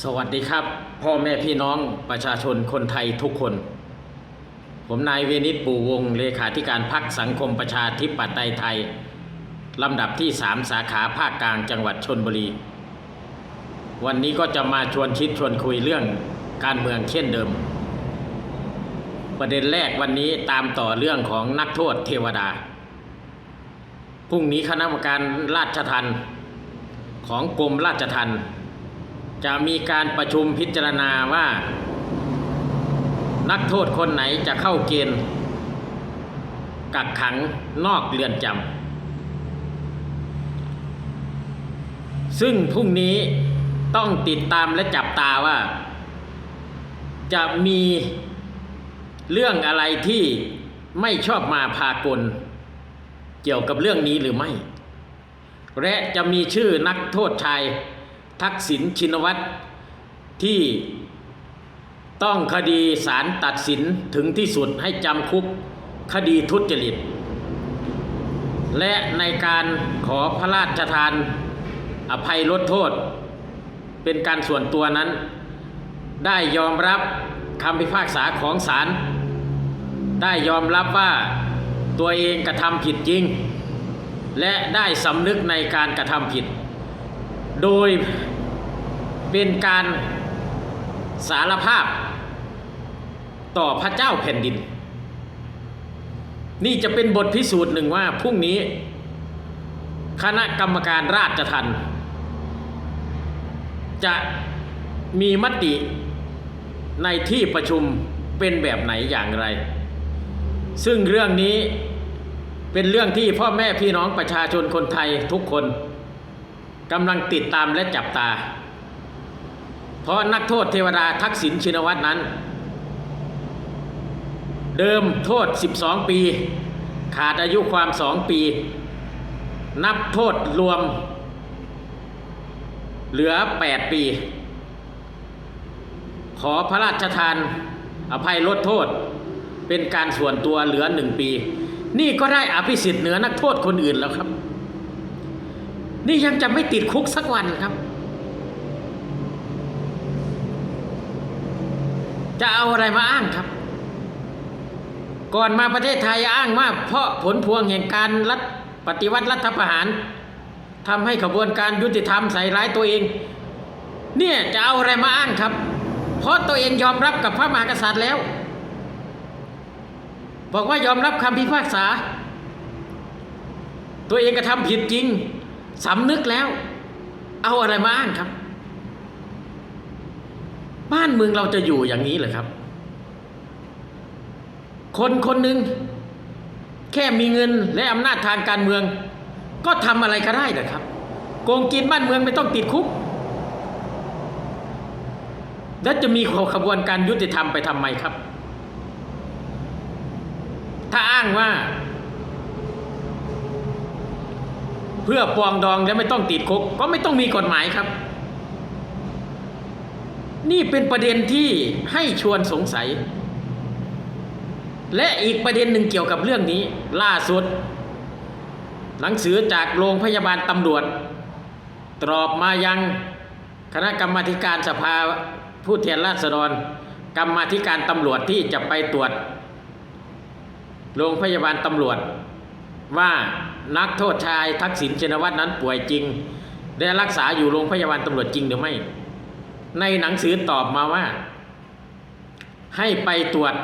สวัสดีครับ พ่อแม่พี่น้องประชาชนคนไทยทุกคน ผมนายเวนิตปู่วงศ์เลขาธิการพักสังคมประชาธิปไตยไทย ลำดับที่ 3 สาขาภาคกลางจังหวัดชนบุรี วันนี้ก็จะมาชวนคิดชวนคุยเรื่องการเมืองเช่นเดิม ประเด็นแรกวันนี้ตามต่อเรื่องของนักโทษเทวดา พรุ่งนี้คณะกรรมการราชทัณฑ์ของกรมราชทัณฑ์ จะมีการประชุมพิจารณาว่า นักโทษคนไหนจะเข้าเกณฑ์ กักขังนอกเรือนจำซึ่งพรุ่งนี้ต้องติดตามและจับตาว่า จะมีเรื่องอะไรที่ไม่ชอบมาพากล เกี่ยวกับเรื่องนี้หรือไม่ และจะมีชื่อนักโทษชาย ทักษิณชินวัตรที่ต้องคดีศาลตัดสินถึงที่สุดให้จำคุกคดีทุจริต และในการขอพระราชทานอภัยลดโทษ เป็นการส่วนตัวนั้น ได้ยอมรับคำพิพากษาของศาลได้ยอมรับว่าตัวเองกระทำผิดจริง และได้สำนึกในการกระทำผิด โดยเป็นการสารภาพต่อพระเจ้าแผ่นดิน นี่จะเป็นบทพิสูจน์หนึ่งว่าพรุ่งนี้ คณะกรรมการราชทัณฑ์จะมีมติในที่ประชุมเป็นแบบไหนอย่างไร ซึ่งเรื่องนี้เป็นเรื่องที่พ่อแม่พี่น้องประชาชนคนไทยทุกคน กำลังติดตามและจับตา เพราะนักโทษเทวดาทักษิณชินวัตรนั้น เดิมโทษ 12 ปี ขาดอายุความ 2 ปี นับโทษรวม เหลือ 8 ปี ขอพระราชทานอภัยลดโทษเป็นการส่วนตัวเหลือหนึ่งปี นี่ก็ได้อภิสิทธิ์เหนือนักโทษคนอื่นแล้วครับ นี่ยังจะไม่ติดคุกสักวันครับ จะเอาอะไรมาอ้างครับ ก่อนมาประเทศไทยอ้างว่าเพราะผลพวงแห่งการรัฐปฏิวัติรัฐประหารทำให้ขบวนการยุติธรรมใส่ร้ายตัวเอง เนี่ยจะเอาอะไรมาอ้างครับ เพราะตัวเองยอมรับกับพระมหากษัตริย์แล้ว บอกว่ายอมรับคำพิพากษา ตัวเองกระทำผิดจริง สำนึกแล้ว เอาอะไรมาอ้างครับ บ้านเมืองเราจะอยู่อย่างนี้เหรอครับ คนคนหนึ่งแค่มีเงินและอำนาจทางการเมือง ก็ทำอะไรก็ได้นะครับ โกงกินบ้านเมืองไม่ต้องติดคุก แล้วจะมีขบวนการยุติธรรมไปทำไมครับ ถ้าอ้างว่า เพื่อปองดองและไม่ต้องติดคุกก็ไม่ต้องมีกฎหมายครับ นี่เป็นประเด็นที่ให้ชวนสงสัย และอีกประเด็นหนึ่งเกี่ยวกับเรื่องนี้ ล่าสุด หนังสือจากโรงพยาบาลตำรวจ ตรอบมายังคณะกรรมการสภาผู้แทนราษฎร กรรมธิการตำรวจที่จะไปตรวจ โรงพยาบาลตำรวจว่า นักโทษชายทักษิณชินวัตรนั้นป่วยจริง ได้รักษาอยู่โรงพยาบาลตำรวจจริงหรือไม่ ในหนังสือตอบมาว่า ให้ไปตรวจ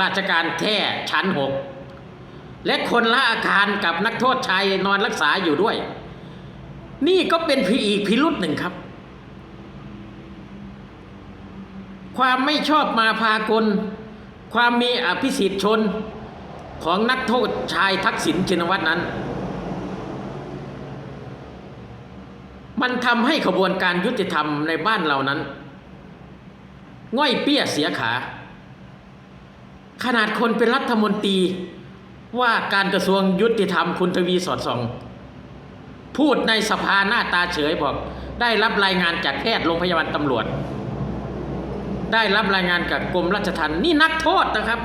ราชการแท้ชั้นหกและคนละอาคารกับนักโทษชายนอนรักษาอยู่ด้วย นี่ก็เป็นพีอีกพิรุษหนึ่งครับ ความไม่ชอบมาพากล ความมีอภิสิทธิชน ของนักโทษชายทักษิณชินวัตรนั้น มันทำให้ขบวนการยุติธรรมในบ้านเรานั้น ง่อยเปี้ยเสียขา ขนาดคนเป็นรัฐมนตรีว่าการกระทรวงยุติธรรมคุณทวีสอดส่อง พูดในสภาหน้าตาเฉยบอก ได้รับรายงานจากแพทย์โรงพยาบาลตำรวจ ได้รับรายงานจากกรมราชทัณฑ์นี่นักโทษนะครับ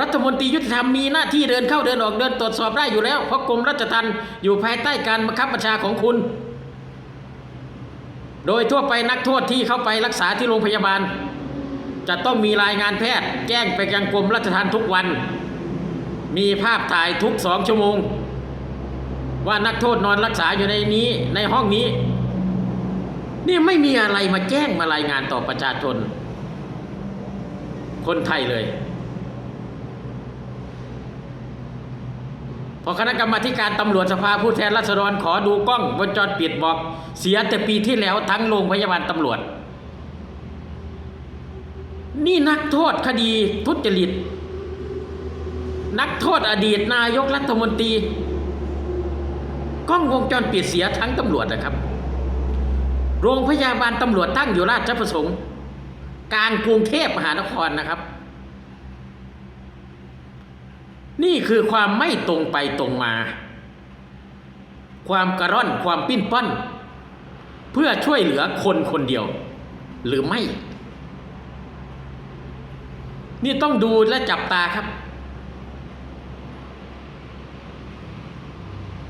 รัฐมนตรียุติธรรมมีหน้าที่เดินเข้าเดินออกเดินตรวจสอบได้อยู่แล้ว เพราะกรมราชทัณฑ์อยู่ภายใต้การบังคับบัญชาของคุณ โดยทั่วไปนักโทษที่เข้าไปรักษาที่โรงพยาบาล จะต้องมีรายงานแพทย์ แจ้งไปยังกรมราชทัณฑ์ทุกวัน มีภาพถ่ายทุกสองชั่วโมง ว่านักโทษนอนรักษาอยู่ในนี้ในห้องนี้ นี่ไม่มีอะไรมาแจ้งมารายงานต่อประชาชน คนไทยเลย พอคณะกรรมาธิการตำรวจสภาผู้แทนราษฎรขอดูกล้องวงจรปิดบอก เสียแต่ปีที่แล้วทั้งโรงพยาบาลตำรวจ นี่นักโทษคดีทุจริต นักโทษอดีตนายกรัฐมนตรีกล้องวงจรปิดเสียทั้งตำรวจนะครับ โรงพยาบาลตำรวจตั้งอยู่ราชประสงค์กลางกรุงเทพมหานครนะครับ นี่คือความไม่ตรงไปตรงมา ความกระร่อนความปิ้นป้อน เพื่อช่วยเหลือคนคนเดียว หรือไม่ นี่ต้องดูและจับตาครับ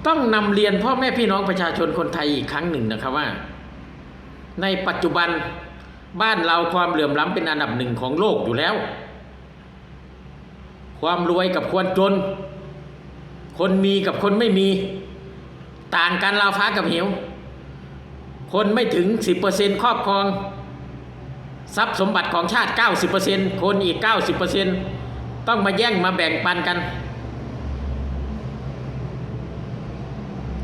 ต้องนำเรียนพ่อแม่พี่น้องประชาชนคนไทยอีกครั้งหนึ่งนะครับว่า ในปัจจุบันบ้านเราความเหลื่อมล้ำเป็นอันดับหนึ่งของโลกอยู่แล้ว ความรวยกับควรจน คนมีกับคนไม่มี ต่างกันราวฟ้ากับเหว คนไม่ถึง 10%ครอบครอง ทรัพย์สมบัติของชาติ 90%คนอีก 90%ต้องมาแย่งมาแบ่งปันกัน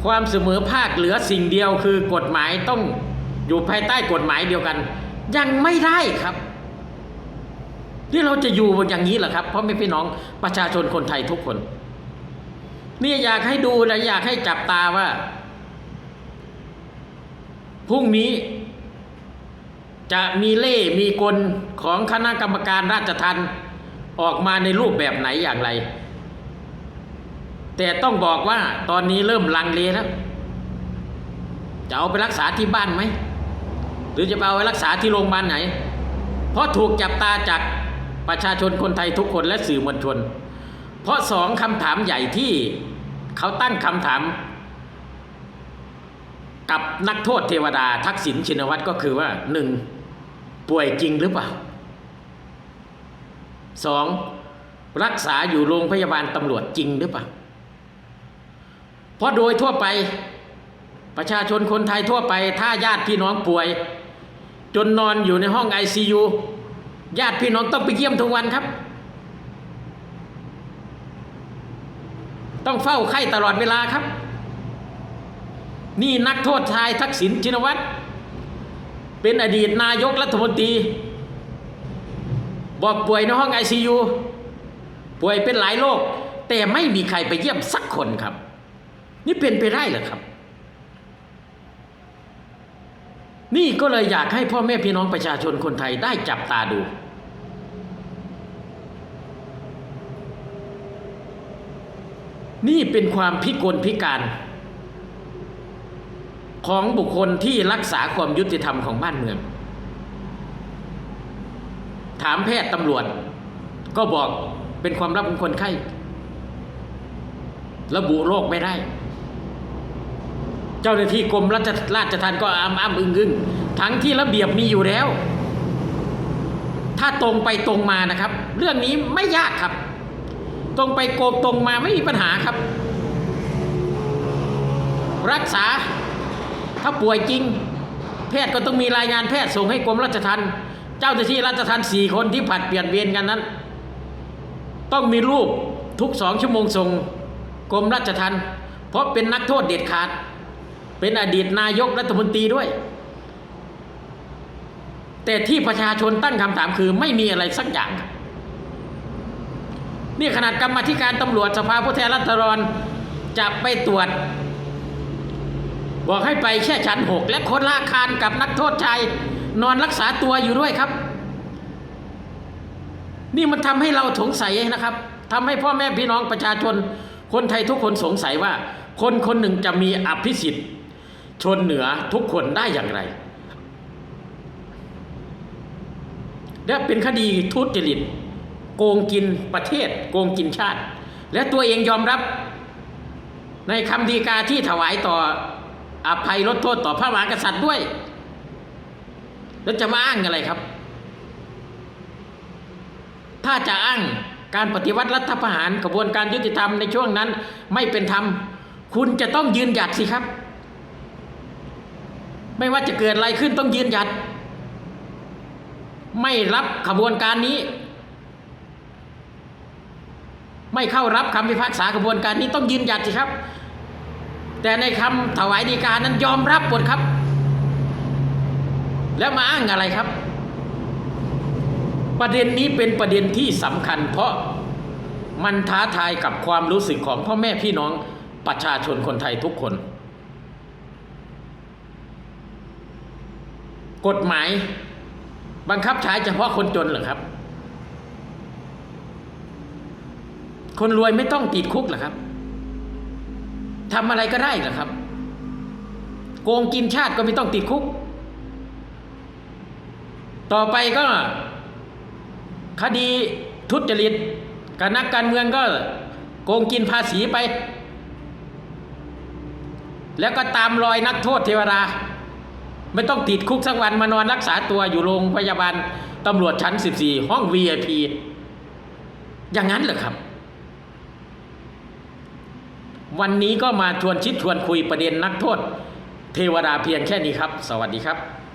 ความเสมอภาคเหลือสิ่งเดียวคือกฎหมายต้องอยู่ภายใต้กฎหมายเดียวกัน ยังไม่ได้ครับ ที่เราจะอยู่อย่างนี้แหละครับเพราะไม่พี่น้องประชาชนคนไทยทุกคน นี่อยากให้ดูและอยากให้จับตาว่าพรุ่งนี้จะมีเล่มีกลของคณะกรรมการราชทัณฑ์ออกมาในรูปแบบไหนอย่างไร แต่ต้องบอกว่าตอนนี้เริ่มลังเลแล้ว จะเอาไปรักษาที่บ้านไหม หรือจะเอาไปรักษาที่โรงพยาบาลไหน เพราะถูกจับตาจาก ประชาชนคนไทยทุกคนและสื่อมวลชน เพราะสองคำถามใหญ่ที่เขาตั้งคำถาม กับนักโทษเทวดาทักษิณชินวัตรก็คือว่าหนึ่งป่วยจริงหรือเปล่าสองรักษาอยู่โรงพยาบาลตำรวจจริงหรือเปล่า เพราะโดยทั่วไปประชาชนคนไทยทั่วไป ถ้าญาติพี่น้องป่วย จนนอนอยู่ในห้องไอซียู ญาติพี่น้องต้องไปเยี่ยมทุกวันครับ ต้องเฝ้าไข้ตลอดเวลาครับ นี่นักโทษชายทักษิณชินวัตรเป็นอดีตนายกรัฐมนตรี บอกป่วยในห้องไอซียูป่วยเป็นหลายโรคแต่ไม่มีใครไปเยี่ยมสักคนครับ นี่เป็นไปได้เหรอครับ นี่ก็เลยอยากให้พ่อแม่พี่น้องประชาชนคนไทยได้จับตาดู นี่เป็นความพิกลพิการ ของบุคคลที่รักษาความยุติธรรมของบ้านเมือง ถามแพทย์ตำรวจ ก็บอกเป็นความลับของคนไข้ ระบุโรคไม่ได้ เจ้าหน้าที่กรมราชราชทัณฑ์ก็อ้ำอ้ำอึ้งอึ้งทั้งที่ระเบียบมีอยู่แล้ว ถ้าตรงไปตรงมานะครับ เรื่องนี้ไม่ยากครับ ตรงไปโกงตรงมาไม่มีปัญหาครับ รักษาถ้าป่วยจริง แพทย์ก็ต้องมีรายงานแพทย์ส่งให้กรมราชทัณฑ์เจ้าหน้าที่ราชทัณฑ์สี่คนที่ผัดเปลี่ยนเวียนกันนั้น ต้องมีรูปทุกสองชั่วโมงส่งกรมราชทัณฑ์เพราะเป็นนักโทษเด็ดขาด เป็นอดีตนายกรัฐมนตรีด้วย แต่ที่ประชาชนตั้งคำถามคือไม่มีอะไรสักอย่างครับ นี่ขนาดกรรมธิการตำรวจสภาผู้แทนราษฎรจะไปตรวจ บอกให้ไปแค่ชั้นหกและคนละอาคารกับนักโทษชายนอนรักษาตัวอยู่ด้วยครับ นี่มันทำให้เราสงสัยนะครับทำให้พ่อแม่พี่น้องประชาชน คนไทยทุกคนสงสัยว่า คนคนหนึ่งจะมีอภิสิทธิ์ ชนเหนือทุกคนได้อย่างไร และเป็นคดีทุจริต โกงกินประเทศ โกงกินชาติ และตัวเองยอมรับ ในคำดีกาที่ถวายต่ออภัยลดโทษต่อพระมหากษัตริย์ด้วย แล้วจะมาอ้างอะไรครับ ถ้าจะอ้างการปฏิวัติรัฐประหารกระบวนการยุติธรรมในช่วงนั้น ไม่เป็นธรรม คุณจะต้องยืนหยัดสิครับ ไม่ว่าจะเกิดอะไรขึ้นต้องยืนหยัด ไม่รับขบวนการนี้ ไม่เข้ารับคำพิพากษากระบวนการนี้ต้องยืนหยัดสิครับ แต่ในคำถวายดีกานั้นยอมรับหมดครับ แล้วมาอ้างอะไรครับ ประเด็นนี้เป็นประเด็นที่สำคัญ เพราะมันท้าทายกับความรู้สึกของพ่อแม่พี่น้องประชาชนคนไทยทุกคน กฎหมายบังคับใช้เฉพาะคนจนเหรอครับ คนรวยไม่ต้องติดคุกเหรอครับทำอะไรก็ได้เหรอครับ โกงกินชาติก็ไม่ต้องติดคุก ต่อไปก็ คดีทุจริตกับนักการเมืองก็ โกงกินภาษีไป แล้วก็ตามรอยนักโทษเทวดาไม่ต้องติดคุกสักวันมานอนรักษาตัวอยู่โรงพยาบาลตำรวจชั้น 14 ห้อง VIP อย่างนั้นเหรอครับ วันนี้ก็มาชวนชิดชวนคุยประเด็นนักโทษ เทวดาเพียงแค่นี้ครับ สวัสดีครับ